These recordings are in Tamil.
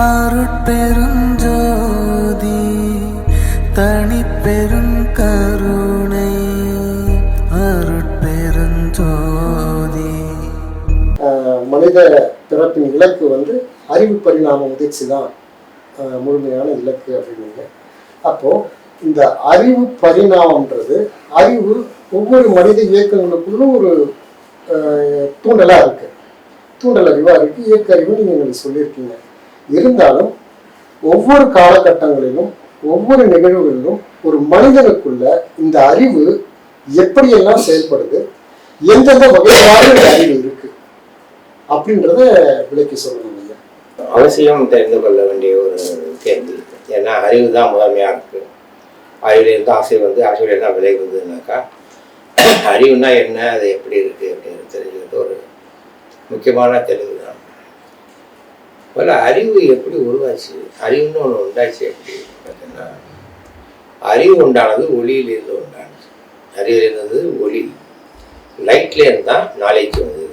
அருட்பெருஞ்சோதி தனிப்பெரும் கருணை அருட்பெருஞ்சோதி. மனித பிறப்பின் இலக்கு வந்து அறிவு பரிணாம முதிர்ச்சி தான். முழுமையான இலக்கு அப்படின்னீங்க. அப்போ இந்த அறிவு பரிணாமன்றது அறிவு ஒவ்வொரு மனித இயக்கங்களுக்குள்ளும் ஒரு தூண்டலாக இருக்கு. தூண்டல் அறிவாக இருக்கு. இயக்க அறிவு நீங்கள் சொல்லியிருக்கீங்க. இருந்தாலும் ஒவ்வொரு காலகட்டங்களிலும் ஒவ்வொரு நிகழ்வுகளிலும் ஒரு மனிதனுக்குள்ள இந்த அறிவு எப்படியெல்லாம் செயல்படுது எந்தெந்த வகையான அறிவு இருக்கு அப்படின்றத விளக்கி சொல்லணும் ஐயா. அவசியம் தெரிந்து கொள்ள வேண்டிய ஒரு கேள்வி ஏன்னா அறிவு தான் முதன்மையாக இருக்கு. அறிவிலிருந்து ஆசை வந்து ஆசையிலேருந்து தான் விளைவுதுனாக்கா அறிவுனா என்ன அது எப்படி இருக்கு அப்படின்னு தெரிஞ்சுக்கிட்டு ஒரு முக்கியமான தெளிவு முதல்ல அறிவு எப்படி உருவாச்சு? அறிவுன்னு ஒன்று உண்டாச்சு எப்படி? பார்த்தீங்கன்னா அறிவு உண்டானது ஒளியிலிருந்து உண்டானது. அறிவில் இருந்தது ஒளி. லைட்லேருந்து தான் நாலேஜ் வந்தது.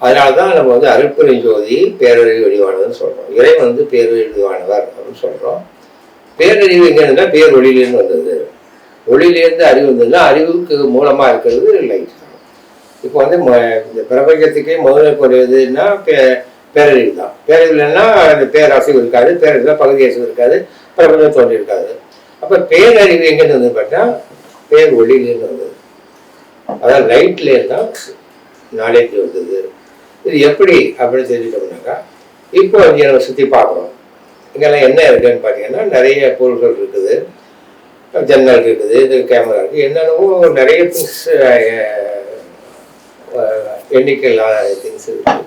அதனால தான் நம்ம வந்து அருட்பெரும் ஜோதி பேரறிவு வடிவானதுன்னு சொல்கிறோம் இறைவன் வந்து பேரறிவு வடிவானவர் அப்படின்னு சொல்கிறோம் பேரறிவு எங்கே இருந்தால் பேர் ஒளியிலேருந்து வந்தது. ஒளியிலேருந்து அறிவு வந்ததுன்னா அறிவுக்கு மூலமாக இருக்கிறது லைட் தான். இப்போ வந்து இந்த பிரபஞ்சத்துக்கே முதல்ல குறையுதுன்னா பேரறிவு தான். பேரறிவு இல்லைன்னா அந்த பேராசையும் இருக்காது பேரறிவு பகுதி அசைவு இருக்காது பிரபஞ்சம் தோன்றி இருக்காது அப்போ பேரறிவு எங்கேருந்து வந்து பார்த்தா பேர் ஒளியிலேருந்து வந்தது. அதான் லைட்லேருந்து தான் நாலேஜ் வந்தது. இது எப்படி அப்படின்னு தெரிஞ்சுட்டோம்னாக்கா இப்போ இங்கே நம்ம சுற்றி பார்க்குறோம். இங்கெல்லாம் என்ன இருக்குன்னு பார்த்தீங்கன்னா நிறைய பொருட்கள் இருக்குது. ஜன்னல் இருக்குது இது கேமரா இருக்குது என்னென்னவோ நிறைய திங்ஸ் எண்ணிக்கை திங்ஸ் இருக்குது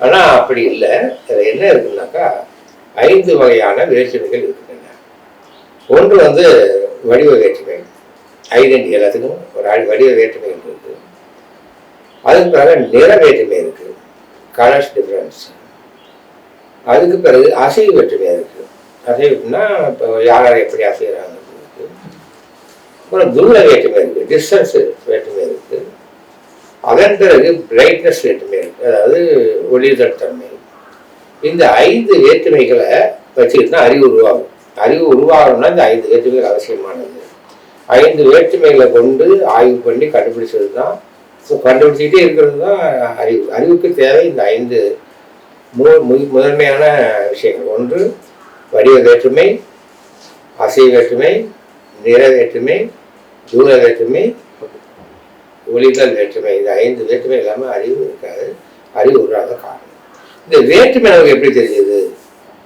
ஆனால் அப்படி இல்லை. அதில் என்ன இருக்குன்னாக்கா ஐந்து வகையான வேற்றுமைகள் இருக்குதுங்க ஒன்று வந்து வடிவ வேற்றுமை. ஐடென்டி எல்லாத்துக்கும் ஒரு ஆள் வடிவ வேற்றுமை இருக்குது அதுக்கு பிறகு நிற வேற்றுமை இருக்குது கலர்ஸ் டிஃப்ரென்ஸ் அதுக்கு பிறகு அசைவு வேற்றுமை இருக்குது அசைவுனா இப்போ யார் யார் எப்படி அசைகிறாங்க அப்புறம் தூர வேற்றுமை இருக்குது டிஸ்டன்ஸ் வேற்றுமை இருக்குது அதன் பிறகு பிரைட்னஸ் வேற்றுமை அதாவது ஒளிதல் தன்மை. இந்த ஐந்து வேற்றுமைகளை வச்சுக்கிட்டு தான் அறிவு உருவாகும். அறிவு உருவாகணும்னா இந்த ஐந்து வேற்றுமைகள் அவசியமானது. ஐந்து வேற்றுமைகளை கொண்டு ஆய்வு பண்ணி கண்டுபிடிச்சது தான் ஸோ கண்டுபிடிச்சிக்கிட்டே இருக்கிறது தான் அறிவு. அறிவுக்கு தேவை இந்த ஐந்து மு மு- முதன்மையான விஷயங்கள். ஒன்று வடிவ வேற்றுமை அசை வேற்றுமை நிற வேற்றுமை தூர வேற்றுமை ஒளிகள் வேற்றுமை. இந்த ஐந்து வேற்றுமை இல்லாமல் அறிவு இருக்காது. அறிவு உருவாத காரணம். இந்த வேற்றுமை நமக்கு எப்படி தெரியுது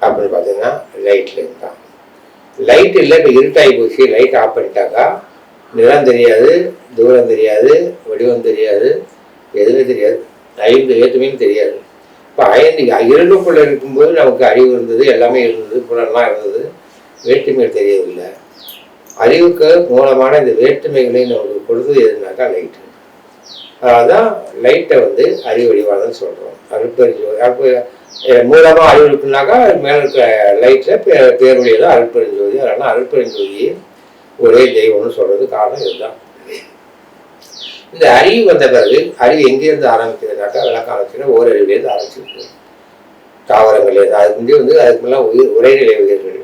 அப்படின்னு பார்த்தீங்கன்னா லைட்ல தான் லைட் இல்லை இப்போ இருட்டாகி போச்சு. லைட் ஆஃப் பண்ணிட்டாக்கா நிறம் தெரியாது தூரம் தெரியாது வடிவம் தெரியாது எதுவுமே தெரியாது. ஐந்து வேற்றுமையும் தெரியாது. இப்போ ஐந்து இருளுக்குள்ள இருக்கும்போது நமக்கு அறிவு இருந்தது எல்லாமே இருந்தது புலன்லாம் இருந்தது. வேற்றுமைகள் தெரியவில்லை. அறிவுக்கு மூலமான இந்த வேற்றுமைகளை நமக்கு கொடுத்தது எதுனாக்கா லைட்டு அதனால தான் லைட்டை வந்து அறிவு சொல்கிறோம் அருட்பெருஞ்சோ அப்போ மூலமாக அறிவு இருக்குனாக்கா மேலே இருக்கிற லைட்டில் பே பேருடைய தான் அருட்பெருஞ்சோதி அதனால் அருட்பெருஞ்சோதியை ஒரே தெய்வம்னு சொல்கிறது காரணம் இதுதான். இந்த அறிவு வந்த பிறகு அறிவு எங்கேருந்து ஆரம்பிக்கிறதுனாக்கா விளக்காலத்தில் ஓரறிவிலேருந்து ஆரம்பிச்சிருக்கு தாவரங்கள்லேருந்து அதுக்கு முந்தைய வந்து அதுக்கு முன்னெல்லாம் உயிர் உரைநிலை உயிர்கள்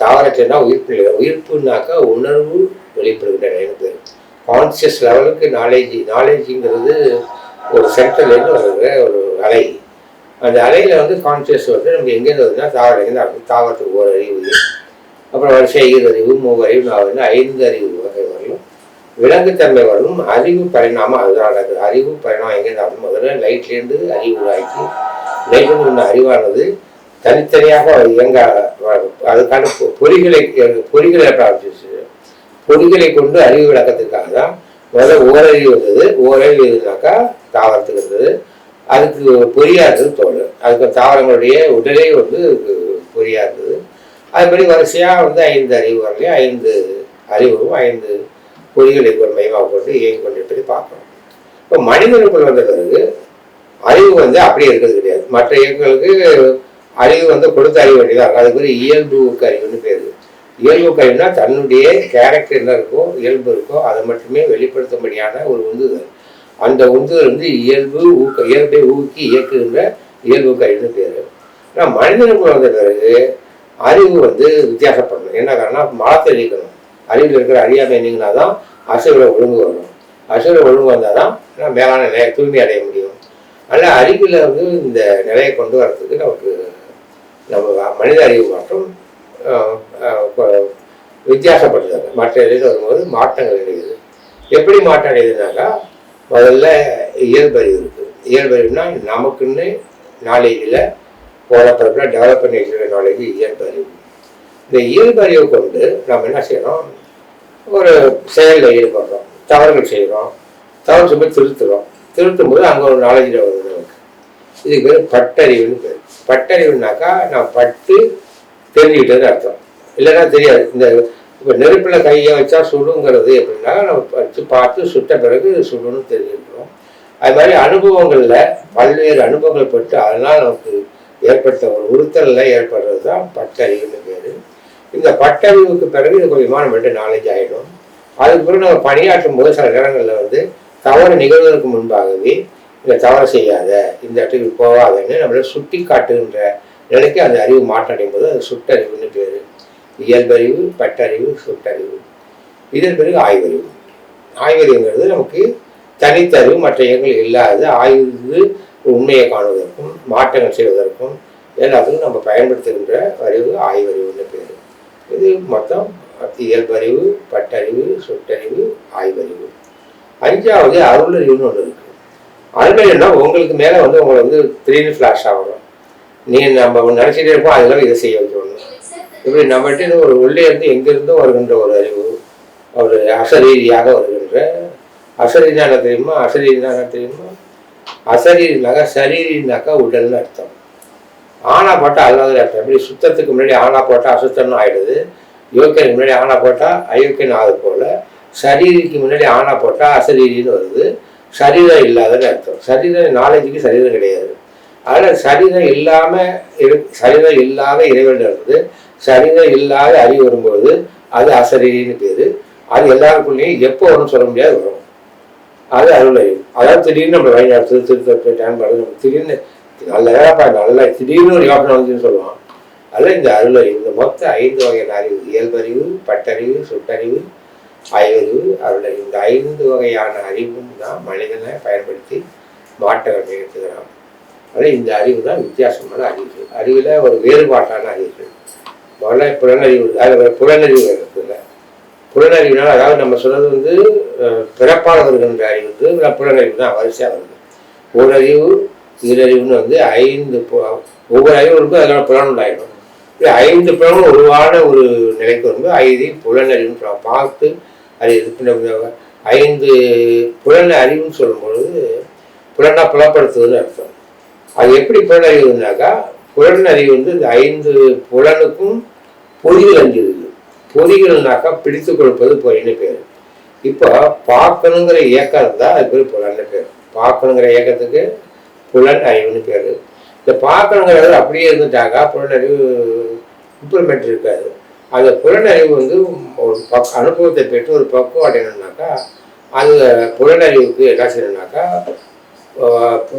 தாவரத்துலனா உயிர்ப்பு நிலை உயிர்ப்புனாக்கா உணர்வு வெளிப்படுகின்ற நிலைன்னு பேர். கான்சியஸ் லெவலுக்கு நாலேஜ் நாலேஜுங்கிறது ஒரு சென்டர்லேருந்து வருகிற ஒரு அலை. அந்த அலையில் வந்து கான்சியஸ் வந்து நமக்கு எங்கேருந்து வருதுன்னா தாவரங்கேருந்து ஆரம்பிச்சு தாவரத்துக்கு ஒரு அறிவு அப்புறம் வரிசை ஈரறிவு மூவறிவு நாலு ஐந்து அறிவு வகை வரலும் விலங்குத்தன்மை வரலும் அறிவு பரிணாமம் அதுதான் நடக்குது. அறிவு பரிணாமம் எங்கேருந்து ஆகும் முதல்ல லைட்லேருந்து அறிவு உருவாக்கி லைட்லேருந்து உள்ள அறிவானது தனித்தனியாக இயங்க அதுக்கான பொ- பொறிகளை பொறிகளை பொறிகளை கொண்டு அறிவு விளக்கத்துக்காக தான் முதல்ல ஓரறிவு இருந்தது. ஓரறிவு இருந்தாக்கா தாவரத்துக்கு இருந்தது. அதுக்கு பொறியா இருந்தது தோல். அதுக்கு தாவரங்களுடைய உடலே வந்து பொறியா இருந்தது. அதுபடி வரிசையாக வந்து ஐந்து அறிவு வரலையும் ஐந்து அறிவும் ஐந்து பொறிகளை கொண்டு மையமாக கொண்டு இயங்கி கொண்டிருப்பதை பார்க்கணும் இப்போ மனிதனுக்குள் வந்த பிறகு அறிவு வந்து அப்படியே இருக்கிறது கிடையாது. மற்ற இயக்கங்களுக்கு அறிவு வந்து கொடுத்த அறிவு வேண்டியதான் அதுக்கு பேர் இயல்புக்கு அறிவுன்னு பேர். இயல்புக்கு தன்னுடைய கேரக்டர் என்ன இருக்கோ இயல்பு இருக்கோ அதை மட்டுமே வெளிப்படுத்தும்படியான ஒரு உந்துதல். அந்த உந்துதல் வந்து இயல்பு ஊக்க இயல்பை ஊக்கி இயக்குகின்ற இயல்பு கழிவுன்னு பேர். ஆனால் மனிதனுக்கு வந்த பிறகு அறிவு வந்து வித்தியாசப்படணும். என்ன காரணம் மலத்தை நீக்கணும். அறிவில் இருக்கிற அறியாமை நீங்கினா தான் அசுர ஒழுங்கு வரும். அசுர ஒழுங்கு வந்தால் தான் மேலான நிலையை தூய்மை அடைய முடியும். அதனால் அறிவில் வந்து இந்த நிலையை கொண்டு வரத்துக்கு நமக்கு நம்ம மனித அறிவு மாற்றம் வித்தியாசப்படுறாங்க மற்ற இதில் வரும்போது மாற்றங்கள் அடையுது எப்படி மாற்றம் அடையுதுனாக்கா முதல்ல இயல்பறிவு இருக்குது இயல்பறிவுனா நமக்குன்னு நாலேஜில் போனப்பறப்பில் டெவலப் பண்ணி வச்சிருக்க நாலேஜ் இயல்பறிவு. இந்த இயல்பறிவை கொண்டு நம்ம என்ன செய்கிறோம் ஒரு செயலில் ஈடுபடுறோம். தவறுகள் செய்கிறோம் தவறு சும்மா திருத்துறோம். திருத்தும் போது அங்கே ஒரு நாலேஜில் வருது நமக்கு இதுக்கு பேர் பட்டறிவுன்னு பேர். பட்டறிவுனாக்கா நான் பட்டு தெரிஞ்சுக்கிட்டது அர்த்தம். இல்லைன்னா தெரியாது. இந்த இப்போ நெருப்பில் கையை வச்சா சுடுங்கிறது எப்படின்னா நம்ம வச்சு பார்த்து சுட்ட பிறகு சுடுன்னு தெரிஞ்சுக்கிறோம் அது மாதிரி அனுபவங்களில் பல்வேறு அனுபவங்கள் பட்டு அதனால் நமக்கு ஏற்பட்ட ஒரு உறுத்தலில் ஏற்படுறது தான் பட்டறிவுன்னு பேர். இந்த பட்டறிவுக்கு பிறகு இது விமானம் நம்மள்ட்ட நாலேஜ் ஆகிடும் அதுக்கு பிறகு நம்ம பணியாற்றும் போது சில நேரங்களில் வந்து தவறு நிகழ்வதற்கு முன்பாகவே இந்த தவறு செய்யாத இந்த இடத்துக்கு போகாதன்னு நம்மளை சுட்டி காட்டுகின்ற நினைக்க அந்த அறிவு மாற்றடையும் போது அது சுட்டறிவுன்னு பேர். இயல்பறிவு பட்டறிவு சுட்டறிவு. இதன் பிறகு ஆய்வறிவு. ஆய்வறிவுங்கிறது நமக்கு தனித்தறிவு மற்ற இயங்கள் இல்லாத ஆய்வு உண்மையை காணுவதற்கும் மாற்றங்கள் செய்வதற்கும் எல்லாத்துக்கும் நம்ம பயன்படுத்துகின்ற அறிவு ஆய்வறிவுன்னு பேர். இது மொத்தம் இயல்பறிவு பட்டறிவு சுட்டறிவு ஆய்வறிவு. அஞ்சாவது அருளறிவுன்னு ஒன்று இருக்குது அருளறிவுனா உங்களுக்கு மேலே வந்து உங்களை வந்து திடீர்னு ஃப்ளாஷ் ஆகணும். நீ நம்ம நினச்சிட்டே இருப்போம் அதுக்காக இதை செய்ய வைக்கணும். இப்படி நம்மகிட்ட ஒரு உள்ளே இருந்து எங்கிருந்தோ வருகின்ற ஒரு அறிவு ஒரு அசரீதியாக வருகின்ற அசரீரினா தெரியுமா? அசரீரினா தெரியுமா? அசரீரினாக்கா சரீரினாக்கா உடல்னு அர்த்தம். ஆனா போட்டால் அல்லாத அர்த்தம். இப்படி சுத்தத்துக்கு முன்னாடி ஆனா போட்டால் அசுத்தம்னு ஆயிடுது. யோக்கியனுக்கு முன்னாடி ஆனா போட்டால் அயோக்கியன் ஆகுது போல. சரீரிக்கு முன்னாடி ஆனா போட்டால் அசரீரின்னு வருது. சரீரம் இல்லாதன்னு அர்த்தம். சரீரம் நாலேஜுக்கு சரீரம் கிடையாது. அதில் சரீரம் இல்லாமல் இரு- சரீரம் இல்லாத இறைவன் இருந்து சரீரம் இல்லாத அறிவு வரும்போது அது அசரீரின்னு பேர். அது எல்லாருக்குள்ளேயும் எப்போ வரும்னு சொல்ல முடியாது வரும். அது அருள். அதாவது திடீர்னு நம்ம வழிநடத்து திருத்த டைம் நம்ம திடீர்னு நல்ல வேலைப்பா நல்ல திடீர்னு ஒரு யோசனை வந்துன்னு சொல்லுவான். அதில் இந்த அருள் இந்த மொத்த ஐந்து வகையான அறிவு இயல்பறிவு பட்டறிவு சுட்டறிவு அயறிவு அருளறிவு இந்த ஐந்து வகையான அறிவும் தான் மனிதனை பயன்படுத்தி மாற்றம் நிகழ்த்துகிறான் அதனால் இந்த அறிவு தான் வித்தியாசமான அறிவு. அறிவில் ஒரு வேறுபாட்டான அறிவு. முதல்ல புலனறிவு அது புலனறிவு இருக்குல்ல புலனறிவுனால் அதாவது நம்ம சொல்கிறது வந்து பிறப்பானவர்கள் பிறப்பால் வருகின்ற அறிவு வந்து புலனறிவு தான் வரிசையாக வருது. ஓரறிவு ஈரறிவுன்னு வந்து ஐந்து ஒவ்வொரு அறிவு இருக்கும் அதனால புலன் உண்டாயிடும். இப்படி ஐந்து புலனும் உருவான ஒரு நிலைக்கு வரும்போது ஐந்து புலனறிவுன்னு பார்த்து அது இந்த ஐந்து புலன் அறிவுன்னு சொல்லும்பொழுது புலனாக புலப்படுத்துவதுன்னு அர்த்தம். அது எப்படி புலனறிவுனாக்கா புலனறிவு வந்து இந்த ஐந்து புலனுக்கும் பொறிகள் அஞ்சு இருக்கு பொறிகள்னாக்கா பிடித்து கொடுப்பது பொறின்னு பேர் இப்போ பார்க்கணுங்கிற இயக்கம் இருந்தால் அது பேர் புலன்னு பேர் பார்க்கணுங்கிற இயக்கத்துக்கு புலன் அறிவுன்னு பேர் இந்த பார்க்கணுங்கிறது அப்படியே இருந்துட்டாக்கா புலனறிவு இம்ப்ரூவ்மெண்ட் இருக்காது. அந்த புலனறிவு வந்து ஒரு பக் அனுபவத்தை பெற்று ஒரு பக்குவம் அடையணும்னாக்கா அது புலனறிவுக்கு என்ன செய்யணும்னாக்கா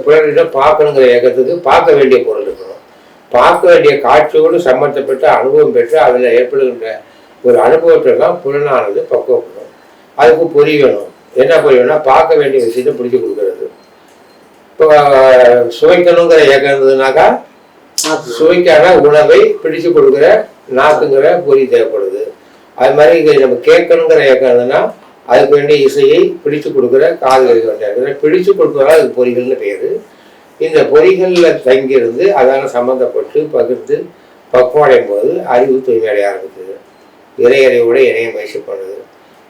புலனறிவு பார்க்கணுங்கிற இயக்கத்துக்கு பார்க்க வேண்டிய பொருள் இருக்கணும். பார்க்க வேண்டிய காட்சியோடு சம்பந்தப்பட்ட அனுபவம் பெற்று அதில் ஏற்படுகின்ற ஒரு அனுபவத்தை தான் புலனானது பக்குவப்படும் அதுக்கு பொறி வேணும். என்ன பொறி வேணும்னா பார்க்க வேண்டிய விஷயத்தை பிடிச்சி கொடுக்கறது. இப்போ சுவைக்கணுங்கிற இயக்கம் இருந்ததுனாக்கா சுவைக்கான உணவை பிடிச்சு கொடுக்குற நாக்குங்கிற பொறி தேவைப்படுது. அது மாதிரி நம்ம கேட்கணுங்கிற இயக்கம் இருந்ததுன்னா அதுக்கு வேண்டிய இசையை பிடித்து கொடுக்குற காதுகளுக்கு வேண்டிய பிடித்து பிடிச்சு கொடுக்குறதா அது பொறிகள்னு பேர். இந்த பொறிகளில் தங்கியிருந்து அதான சம்மந்தப்பட்டு பகிர்ந்து பக்குவம் அடையும் போது அறிவு தூய்மையடைய ஆரம்பிக்குது. இறையறிவோட இணைய முயற்சி பண்ணுது.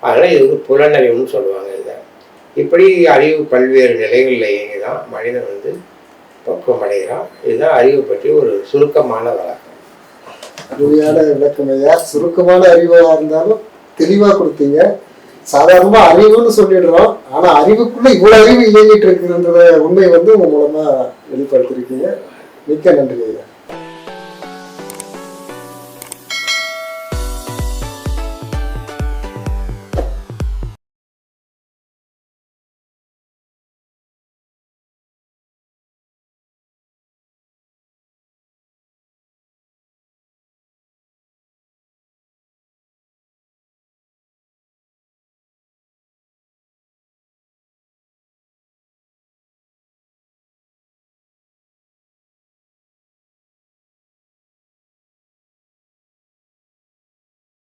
அதனால் இது வந்து புலனறிவுன்னு சொல்லுவாங்க இதை. இப்படி அறிவு பல்வேறு நிலைகளில் இயங்கி தான் மனிதன் வந்து பக்குவம் அடைகிறான். இதுதான் அறிவு பற்றி ஒரு சுருக்கமான வழக்கம். அருமையான விளக்கம். ஐயா சுருக்கமான அறிவாக இருந்தாலும் தெளிவாக கொடுத்தீங்க. சாதாரணமா அறிவுன்னு சொல்லிடுறோம். ஆனா அறிவுக்குள்ள இவ்வளவு அறிவு இயங்கிட்டு இருக்குன்றத உண்மை வந்து உங்க மூலமா வெளிப்படுத்திருக்கீங்க. மிக்க நன்றி ஐயா.